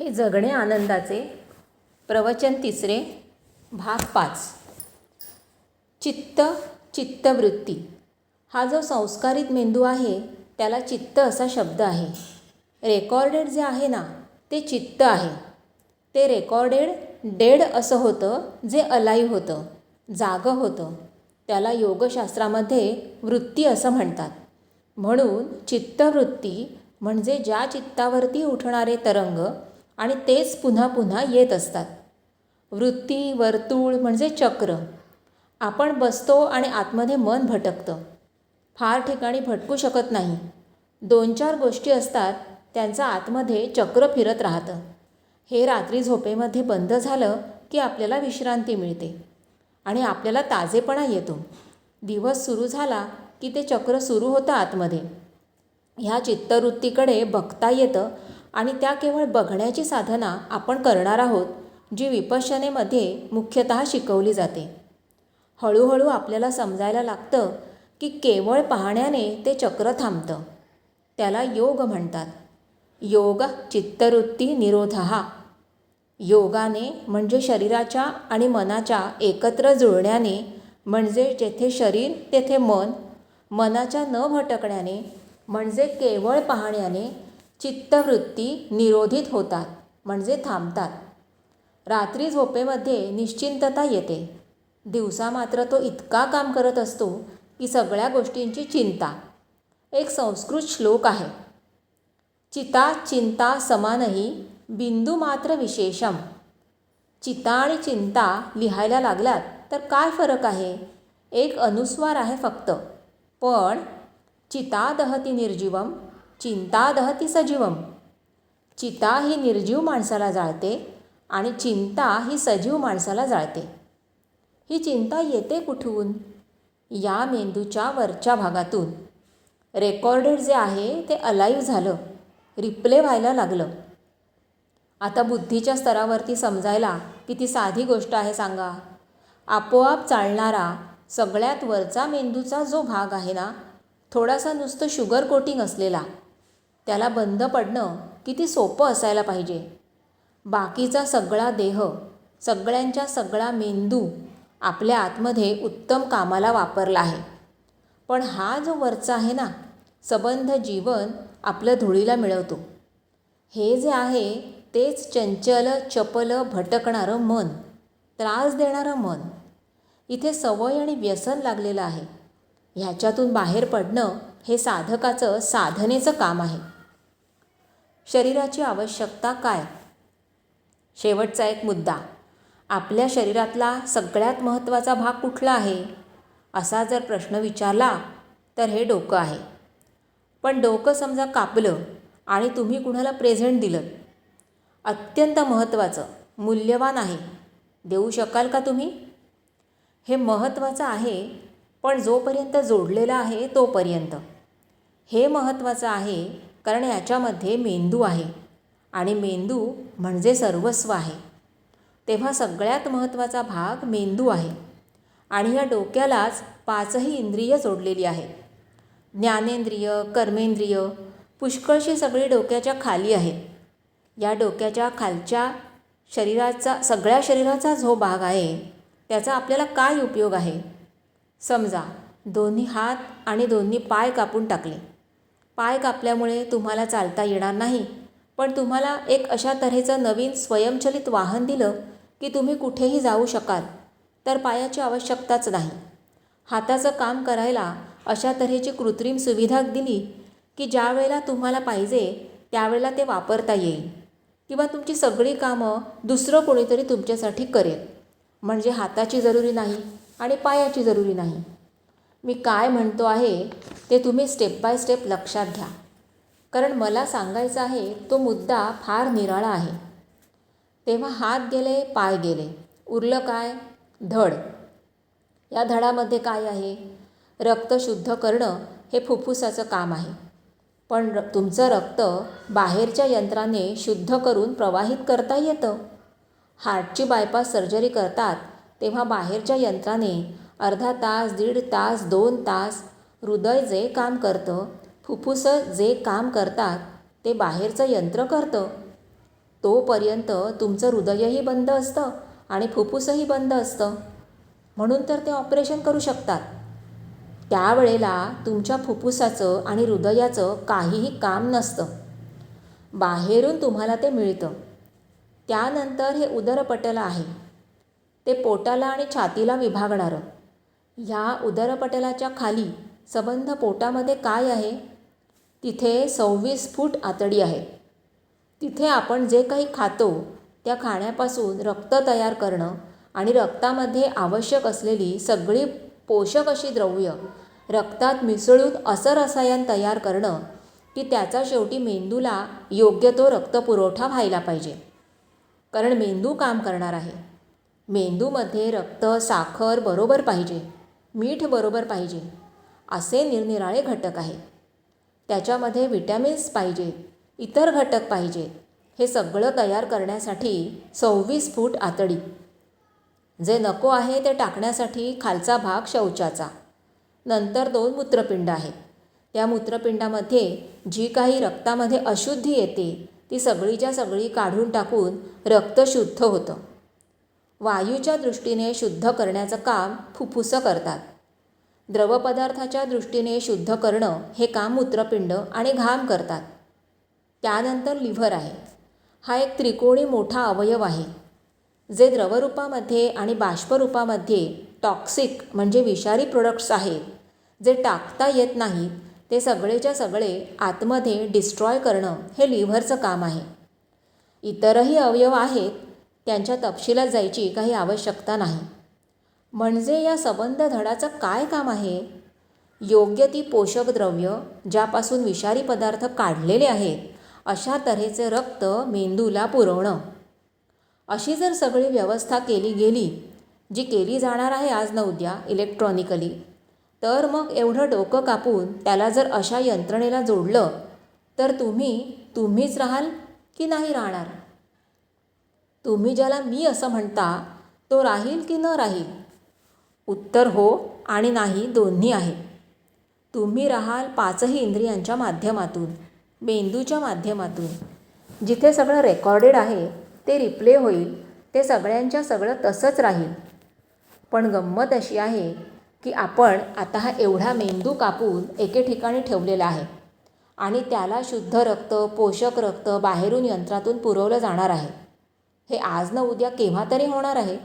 हे जगणे आनंदाचे प्रवचन तिसरे भाग पाच. चित्त चित्तवृत्ती. हा जो संस्कारित मेंदू आहे त्याला चित्त असा शब्द आहे. रेकॉर्डेड जे आहे ना ते चित्त आहे. ते रेकॉर्डेड डेड असं होतं जे अलाईव्ह होतं जागं होतं. त्याला योगशास्त्रामध्ये वृत्ती असं म्हणतात. म्हणून चित्तवृत्ती म्हणजे ज्या चित्तावरती उठणारे तरंग आणि तेच पुन्हा पुन्हा येत असतात. वृत्ती वर्तुळ म्हणजे चक्र. आपण बसतो आणि आतमध्ये मन भटकतं. फार ठिकाणी भटकू शकत नाही. दोन चार गोष्टी असतात त्यांचं आतमध्ये चक्र फिरत राहतं. हे रात्री झोपेमध्ये बंद झालं की आपल्याला विश्रांती मिळते. आणि आपल्याला ताजेपणा येतो. दिवस सुरू झाला की ते चक्र सुरू होतं आतमध्ये. ह्या चित्तवृत्तीकडे बघता येतं आणि त्या केवळ बघण्याची साधना आपण करणार आहोत जी विपश्यनेमध्ये मुख्यतः शिकवली जाते. हळूहळू आपल्याला समजायला लागतं की केवळ पाहण्याने ते चक्र थांबतं. त्याला योग म्हणतात. योग चित्तवृत्ती निरोध. योगाने म्हणजे शरीराच्या आणि मनाच्या एकत्र जुळण्याने म्हणजे जेथे शरीर तेथे मन मनाच्या न भटकण्याने म्हणजे केवळ पाहण्याने चित्तवृत्ती निरोधित होतात म्हणजे थांबतात. रात्री झोपेमध्ये निश्चिंतता येते. दिवसा मात्र तो इतका काम करत असतो की सगळ्या गोष्टींची चिंता. एक संस्कृत श्लोक आहे. चिता चिंता समानही बिंदू मात्र विशेषम. चिता आणि चिंता लिहायला लागलात तर काय फरक आहे? एक अनुस्वार आहे फक्त. पण चिता दहती निर्जीवम चिंता दहती सजीवम. चिता ही निर्जीव माणसाला जाळते आणि चिंता ही सजीव माणसाला जाळते. ही चिंता येते कुठून? या मेंदूच्या वरच्या भागातून. रेकॉर्डेड जे आहे ते अलाईव्ह झालं. रिप्ले व्हायला लागलं. आता बुद्धीच्या स्तरावरती समजायला किती साधी गोष्ट आहे सांगा. आपोआप चालणारा सगळ्यात वरचा मेंदूचा जो भाग आहे ना थोडासा नुसतं शुगर कोटिंग असलेला. त्याला बंद पडणं किती सोपं असायला पाहिजे. बाकीचा सगळा देह सगळ्यांच्या सगळा मेंदू आपल्या आतमध्ये उत्तम कामाला वापरला आहे. पण हा जो वरचा आहे ना सबंध जीवन आपलं धुळीला मिळवतो. हे जे आहे तेच चंचल चपल भटकणारं मन त्रास देणारं मन. इथे सवय आणि व्यसन लागलेलं आहे. ह्याच्यातून बाहेर पडणं हे साधकाचं साधनेचं काम आहे. शरीराची आवश्यकता काय? शेवटचा एक मुद्दा. आपल्या शरीरातला सगळ्यात महत्त्वाचा भाग कुठला आहे? असा जर प्रश्न विचारला तर हे डोकं आहे. पण डोकं समजा कापलं आणि तुम्ही कुणाला प्रेझेंट दिलं अत्यंत महत्त्वाचं मूल्यवान आहे. देऊ शकाल का तुम्ही? हे महत्त्वाचं आहे पण जोपर्यंत जोडलेलं आहे तोपर्यंत. हे महत्त्वाचं आहे कारण याच्यामध्ये मेंदू आहे. आणि मेंदू म्हणजे सर्वस्व आहे. तेव्हा सगळ्यात महत्त्वाचा भाग मेंदू आहे. आणि या डोक्यालाच पाचही इंद्रिय जोडलेली आहेत. ज्ञानेंद्रिय कर्मेंद्रिय पुष्कळशी सगळी डोक्याच्या खाली आहेत. या डोक्याच्या खालच्या शरीराचा सगळ्या शरीराचा जो भाग आहे त्याचा आपल्याला काय उपयोग आहे? समजा दोन्ही हात आणि दोन्ही पाय कापून टाकले. पाय कापल्यामुळे तुम्हाला चालता येणार नाही. पण तुम्हाला एक अशा तऱ्हेचं नवीन स्वयंचलित वाहन दिलं की तुम्ही कुठेही जाऊ शकाल तर पायाची आवश्यकताच नाही. हाताचं काम करायला अशा तऱ्हेची कृत्रिम सुविधा दिली की ज्या वेळेला तुम्हाला पाहिजे त्यावेळेला ते वापरता येईल किंवा तुमची सगळी कामं दुसरं कोणीतरी तुमच्यासाठी करेल. म्हणजे हाताची जरुरी नाही आणि पायाची जरुरी नाही. मी काय म्हणतो आहे ते तुम्ही स्टेप बाय स्टेप लक्षात घ्या. कारण मला सांगायचं आहे तो मुद्दा फार निराळा आहे. तेव्हा हात गेले पाय गेले. उरलं काय? धड. या धडामध्ये काय आहे? रक्त शुद्ध करणं हे फुफ्फुसाचं काम आहे. पण र तुमचं रक्त बाहेरच्या यंत्राने शुद्ध करून प्रवाहित करता येतं. हार्टची बायपास सर्जरी करतात तेव्हा बाहेरच्या यंत्राने अर्धा तास दीड तास दोन तास. हृदय जे काम करतं फुफ्फुसं जे काम करतात ते बाहेरचं यंत्र करतं. तोपर्यंत तुमचं हृदयही बंद असतं आणि फुफ्फुसही बंद असतं. म्हणून तर ते ऑपरेशन करू शकतात. त्यावेळेला तुमच्या फुफ्फुसाचं आणि हृदयाचं काहीही काम नसतं. बाहेरून तुम्हाला ते मिळतं. त्यानंतर हे उदरपटल आहे. ते पोटाला आणि छातीला विभागणारं. ह्या उदरपटलाच्या खाली सबंध पोटामध्ये काय आहे? तिथे सव्वीस फूट आतडी आहे. तिथे आपण जे काही खातो त्या खाण्यापासून रक्त तयार करणं आणि रक्तामध्ये आवश्यक असलेली सगळी पोषक अशी द्रव्य रक्तात मिसळून असं रसायन तयार करणं की त्याचा शेवटी मेंदूला योग्य तो रक्तपुरवठा व्हायला पाहिजे. कारण मेंदू काम करणार आहे. मेंदूमध्ये रक्त साखर बरोबर पाहिजे. मीठ बरोबर पाहिजे असे निरनिराळे घटक आहेत त्याच्यामध्ये विटॅमिन्स पाहिजेत इतर घटक पाहिजेत हे सगळं तयार करण्यासाठी सव्वीस फूट आतडी. जे नको आहे ते टाकण्यासाठी खालचा भाग शौचाचा. नंतर दोन मूत्रपिंड आहेत. त्या मूत्रपिंडामध्ये जी काही रक्तामध्ये अशुद्धी येते ती सगळीच्या सगळी काढून टाकून रक्त शुद्ध होतं. वायूच्या दृष्टीने शुद्ध करण्याचं काम फुफ्फुसं करतात. द्रवपदार्थाच्या दृष्टीने शुद्ध करणं हे काम मूत्रपिंड आणि घाम करतात. त्यानंतर लिव्हर आहे. हा एक त्रिकोणी मोठा अवयव आहे. जे द्रवरूपामध्ये आणि बाष्परूपामध्ये टॉक्सिक म्हणजे विषारी प्रोडक्ट्स आहेत. जे टाकता येत नाहीत ते सगळेच्या सगळे आतमध्ये डिस्ट्रॉय करणं हे लिव्हरचं काम आहे. इतरही अवयव आहेत त्यांच्या तपशिलात जायची काही आवश्यकता नाही. म्हणजे या संबंध धडाचं काय काम आहे? योग्य ती पोषक द्रव्य ज्यापासून विषारी पदार्थ काढलेले आहेत अशा तऱ्हेचे रक्त मेंदूला पुरवणं. अशी जर सगळी व्यवस्था केली गेली जी केली जाणार आहे आज न उद्या इलेक्ट्रॉनिकली तर मग एवढं डोकं कापून त्याला जर अशा यंत्रणेला जोडलं तर तुम्ही तुम्हीच राहाल की नाही राहणार? तुम्ही ज्याला मी असं म्हणता तो राहील की न राहील? उत्तर हो आणि नाही दोन्ही आहे. तुम्ही राहाल पाचही इंद्रियांच्या माध्यमातून मेंदूच्या माध्यमातून. जिथे सगळं रेकॉर्डेड आहे ते रिप्ले होईल ते सगळ्यांच्या सगळं तसंच राहील. पण गंमत अशी आहे की आपण आता हा एवढा मेंदू कापून एके ठिकाणी ठेवलेला आहे आणि त्याला शुद्ध रक्त पोषक रक्त बाहेरून यंत्रातून पुरवलं जाणार आहे. हे आज न उद्या केव्हा तरी होणार आहे.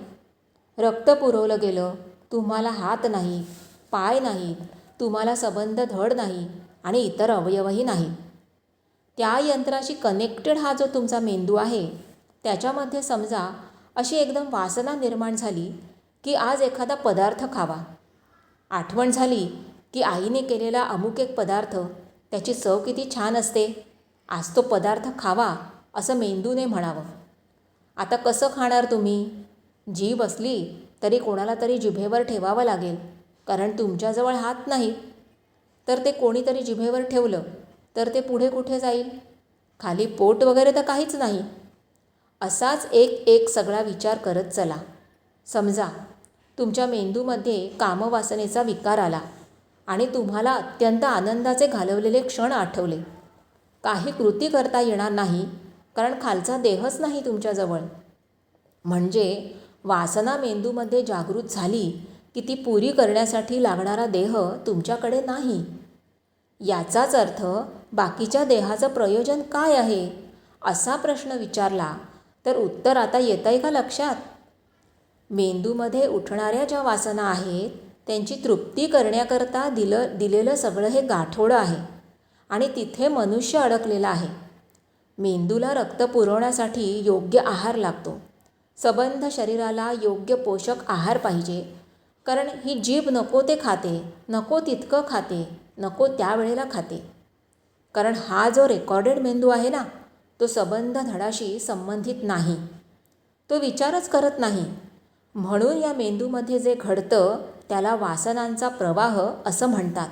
रक्त पुरवलं गेलं तुम्हाला हात नाही पाय नाही तुम्हाला संबंध धड नाही आणि इतर अवयवही नाही. त्या यंत्राशी कनेक्टेड हा जो तुमचा मेंदू आहे त्याच्यामध्ये समजा अशी एकदम वासना निर्माण झाली की आज एखादा पदार्थ खावा. आठवण झाली की आईने केलेला अमुक एक पदार्थ त्याची चव किती छान असते. आज तो पदार्थ खावा असं मेंदूने म्हणावं. आता कसं खाणार तुम्ही? जीभ असली तरी कोणाला तरी जिभेवर ठेवावं लागेल कारण तुमच्याजवळ हात नाही. तर ते कोणीतरी जिभेवर ठेवलं तर ते पुढे कुठे जाईल? खाली पोट वगैरे तर काहीच नाही. असाच एक एक सगळा विचार करत चला. समजा तुमच्या मेंदूमध्ये कामवासनेचा विकार आला आणि तुम्हाला अत्यंत आनंदाचे घालवलेले क्षण आठवले. काही कृती करता येणार नाही कारण खालचा देहच नाही तुमच्याजवळ. म्हणजे वासना मेंदूमध्ये जागृत झाली की ती पुरी करण्यासाठी लागणारा देह तुमच्याकडे नाही. याचाच अर्थ बाकीच्या देहाचं प्रयोजन काय आहे? असा प्रश्न विचारला तर उत्तर आता येत आहे का लक्षात? मेंदूमध्ये उठणाऱ्या ज्या वासना आहेत त्यांची तृप्ती करण्याकरता दिलं दिलेलं सगळं हे गाठोडं आहे आणि तिथे मनुष्य अडकलेला आहे. मेंदूला रक्त पुरवण्यासाठी योग्य आहार लागतो. सबंध शरीराला योग्य पोषक आहार पाहिजे. कारण ही जीभ नको ते खाते नको तितकं खाते नको त्यावेळेला खाते. कारण हा जो रेकॉर्डेड मेंदू आहे ना तो सबंध धडाशी संबंधित नाही. तो विचारच करत नाही. म्हणून या मेंदूमध्ये जे घडतं त्याला वासनांचा प्रवाह असं म्हणतात.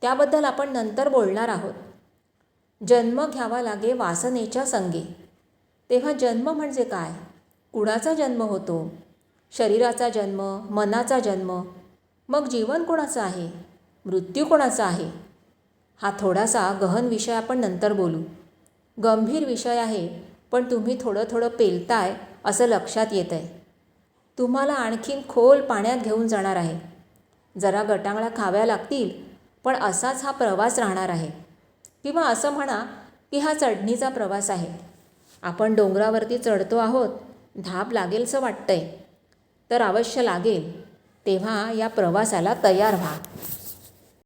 त्याबद्दल आपण नंतर बोलणार आहोत. जन्म घ्यावा लागे वासनेच्या संगे. तेव्हा जन्म म्हणजे काय? कुणाचा जन्म होतो? शरीराचा जन्म मनाचा जन्म. मग जीवन कोणाचं आहे? मृत्यू कोणाचा आहे? हा थोडासा गहन विषय आपण नंतर बोलू. गंभीर विषय आहे पण तुम्ही थोडं थोडं पेलताय असं लक्षात येतं आहे तुम्हाला आणखीन खोल पाण्यात घेऊन जाणार आहे. जरा गटांगळा खाव्या लागतील पण असाच हा प्रवास राहणार आहे. किंवा असं म्हणा की हा चढणीचा प्रवास आहे. आपण डोंगरावरती चढतो आहोत धाप लागेलसं वाटतंय. तर अवश्य लागेल. तेव्हा या प्रवासाला तयार व्हा.